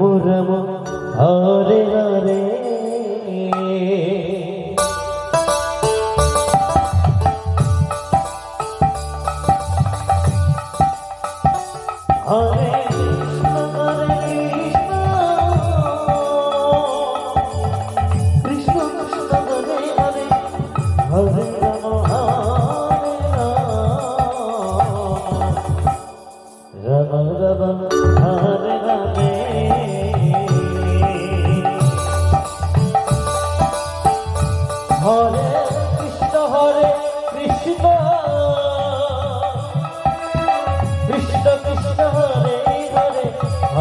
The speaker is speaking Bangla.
রাম রাম হরে।